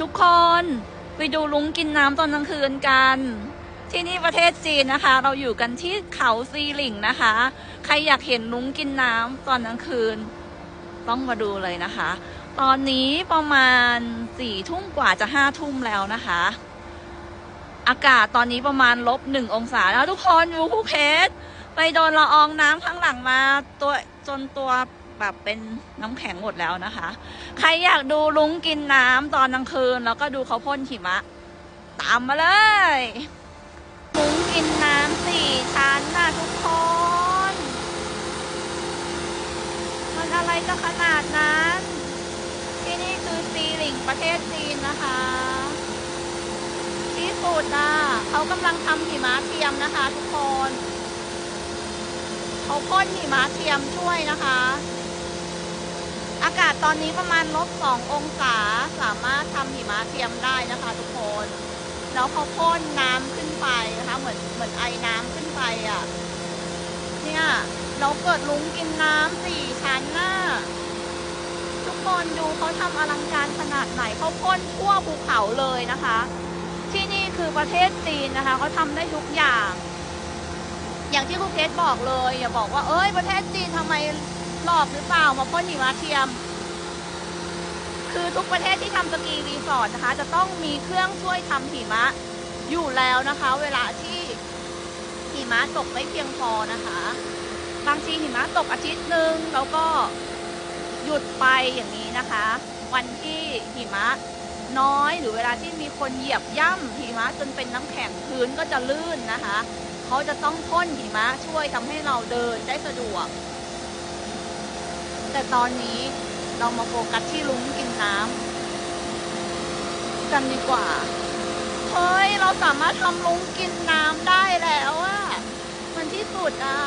ทุกคนไปดูลุงกินน้ำตอนกลางคืนกัน ที่นี่ประเทศจีนนะคะ เราอยู่กันที่เขาซีหลิงนะคะ ใครอยากเห็นลุงกินน้ำตอนกลางคืน ต้องมาดูเลยนะคะ ตอนนี้ประมาณสี่ทุ่มกว่าจะห้าทุ่มแล้วนะคะ อากาศตอนนี้ประมาณลบหนึ่งองศาแล้วทุกคนดูภูเพชรไปโดนละอองน้ำข้างหลังมาตัวจนตัว แบบเป็นน้ำแข็งหมดแล้วนะคะ ใครอยากดูลุงกินน้ำตอนกลางคืน แล้วก็ดูเขาพ่นหิมะ ตามมาเลยลุงกินน้ำสี่ชั้นน่ะทุกคน มันอะไรจะขนาดนั้น ที่นี่คือซีหลิงประเทศจีนนะคะที่สุดอะเขากำลังทำหิมะเทียมนะคะทุกคนเขาพ่นหิมะเทียมช่วยนะคะ อากาศตอนนี้ประมาณลบสององศาสามารถทำหิมะเทียมได้นะคะทุกคน แล้วเขาพ่นน้ำขึ้นไปนะคะเหมือนเหมือนไอ้น้ำขึ้นไปอะ เนี่ยเราเกิดลุงกินน้ำสี่ชั้นน่ะทุกคนดูเขาทำอลังการขนาดไหนเขาพ่นทั่วภูเขาเลยนะคะ ที่นี่คือประเทศจีนนะคะเขาทำได้ทุกอย่าง อย่างที่ครูเพชรบอกเลย อย่าบอกว่าเอ้ยประเทศจีนทำไม หลอกหรือเปล่ามาพ่นหิมะเทียม คือทุกประเทศที่ทำสกีรีสอร์ทนะคะ จะต้องมีเครื่องช่วยทำหิมะอยู่แล้วนะคะ เวลาที่หิมะตกไม่เพียงพอนะคะ บางทีหิมะตกอาทิตย์หนึ่งแล้วก็หยุดไปอย่างนี้นะคะ วันที่หิมะน้อยหรือเวลาที่มีคนเหยียบย่ำหิมะจนเป็นน้ำแข็งพื้นก็จะลื่นนะคะ เขาจะต้องพ่นหิมะช่วยทำให้เราเดินได้สะดวก แต่ตอนนี้เรามาโฟกัสที่ลุงกินน้ำกันดีกว่า เฮ้ย เราสามารถทำลุงกินน้ำได้แล้วอะมันที่สุดอะ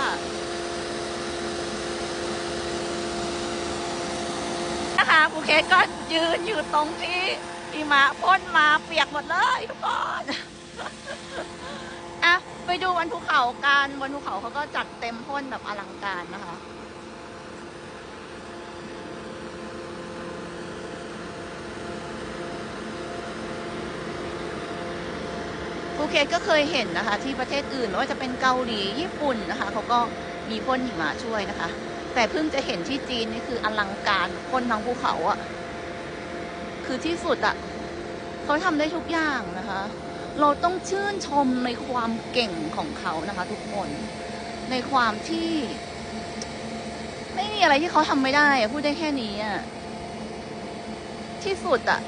นะคะภูเคก็ยืนอยู่ตรงที่หิมะพ่นมาเปียกหมดเลยทุกคนอะไปดูวันภูเขากันวันภูเขาเขาก็จัดเต็มพ่นแบบอลังการนะคะ เก็ตก็เคยเห็นนะคะ ที่ประเทศอื่นไม่ว่าจะเป็นเกาหลีญี่ปุ่นนะคะเขาก็มีพ่นหิมะช่วยนะคะ แต่เพิ่งจะเห็นที่จีนนี่คืออลังการพ่นทั้งภูเขาอะคือที่สุดอะเขาทำได้ทุกอย่างนะคะ เราต้องชื่นชมในความเก่งของเขานะคะ ทุกคนในความที่ ไม่มีอะไรที่เขาทำไม่ได้พูดได้แค่นี้อะที่สุดอะ